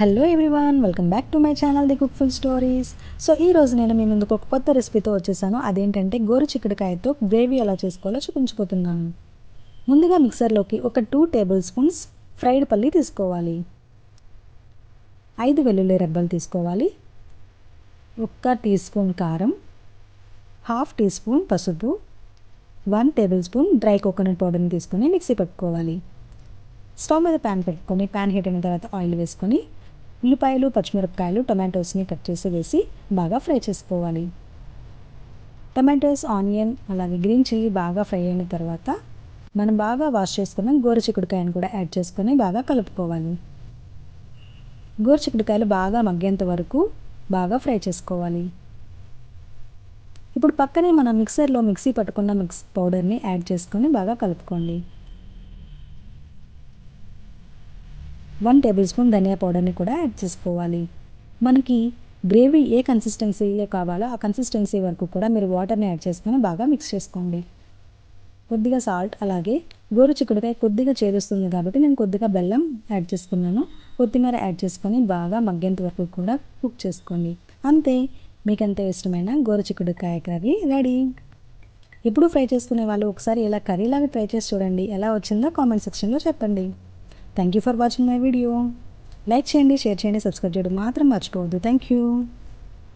Hello everyone welcome back to my channel the cook full stories so ఈ రోజు నేను మీ ముందుకు ఒక కొత్త రెసిపీతో వచ్చేసాను. అదేంటంటే గోరు చిక్కుడుకాయతో గ్రేవీ ఎలా చేసుకోవాలో చూపించిపోతున్నాను ముందుగా మిక్సర్లోకి ఒక టూ టేబుల్ స్పూన్స్ ఫ్రైడ్ పల్లి తీసుకోవాలి. ఐదు వెల్లుల్లి రెబ్బలు తీసుకోవాలి. ఒక్క టీ స్పూన్ కారం హాఫ్ టీ స్పూన్ పసుపు one table spoon dry coconut పౌడర్ని తీసుకొని మిక్సీ పెట్టుకోవాలి. స్టవ్ మీద ప్యాన్ పెట్టుకొని ప్యాన్ హీట్ అయిన తర్వాత ఆయిల్ వేసుకొని ఉల్లిపాయలు పచ్చిమిరపకాయలు టొమాటోస్ని కట్ చేసి వేసి బాగా ఫ్రై చేసుకోవాలి. టమాటోస్ ఆనియన్ అలాగే గ్రీన్ చిల్లీ బాగా ఫ్రై అయిన తర్వాత మనం బాగా వాష్ చేసుకున్న గోరు చిక్కుడుకాయను కూడా యాడ్ చేసుకొని బాగా కలుపుకోవాలి. గోరు చిక్కుడుకాయలు బాగా మగ్గేంత వరకు బాగా ఫ్రై చేసుకోవాలి. ఇప్పుడు పక్కనే మనం మిక్సర్లో మిక్సీ పట్టుకున్న మిక్స్ పౌడర్ని యాడ్ చేసుకొని బాగా కలుపుకోండి. వన్ టేబుల్ స్పూన్ ధనియా పౌడర్ని కూడా యాడ్ చేసుకోవాలి. మనకి గ్రేవీ ఏ కన్సిస్టెన్సీలో కావాలో ఆ కన్సిస్టెన్సీ వరకు కూడా మీరు వాటర్ని యాడ్ చేసుకొని బాగా మిక్స్ చేసుకోండి. కొద్దిగా సాల్ట్ అలాగే గోరు చిక్కుడుకాయ కొద్దిగా చేరుస్తుంది కాబట్టి నేను కొద్దిగా బెల్లం యాడ్ చేసుకున్నాను. కొత్తిమీర యాడ్ చేసుకొని బాగా మగ్గేంత వరకు కూడా కుక్ చేసుకోండి. అంతే మీకు ఎంత ఇష్టమైన గోరు చిక్కుడుకాయ కర్రీ రెడీ. ఎప్పుడు ఫ్రై చేసుకునే వాళ్ళు ఒకసారి ఇలా కర్రీలాగా ట్రై చేసి చూడండి. ఎలా వచ్చిందో కామెంట్ సెక్షన్లో చెప్పండి. Thank you for watching my video like చేయండి షేర్ చేయండి సబ్స్క్రైబ్ చేయడం మాత్రం మర్చిపోవద్దు. Thank you